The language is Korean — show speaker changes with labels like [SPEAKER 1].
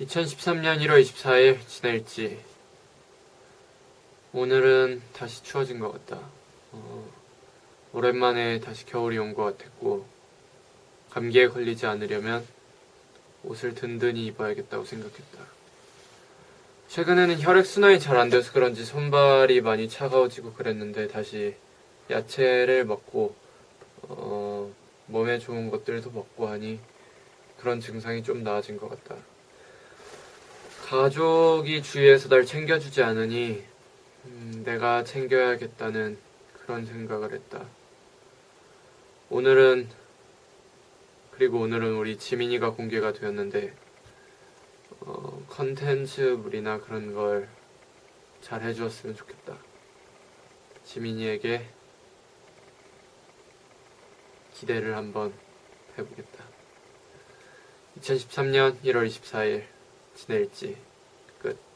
[SPEAKER 1] 2013년 1월 24일 지낼지 오늘은 다시 추워진 것 같다. 어, 오랜만에 다시 겨울이 온 것 같았고 감기에 걸리지 않으려면 옷을 든든히 입어야겠다고 생각했다. 최근에는 혈액순환이 잘 안 돼서 그런지 손발이 많이 차가워지고 그랬는데 다시 야채를 먹고 어, 몸에 좋은 것들도 먹고 하니 그런 증상이 좀 나아진 것 같다. 가족이 주위에서 날 챙겨주지 않으니 음, 내가 챙겨야겠다는 그런 생각을 했다. 오늘은 그리고 오늘은 우리 지민이가 공개가 되었는데 어, 컨텐츠물이나 그런 걸 잘 해주었으면 좋겠다. 지민이에게 기대를 한번 해보겠다. 2013년 1월 24일 지낼지 끝.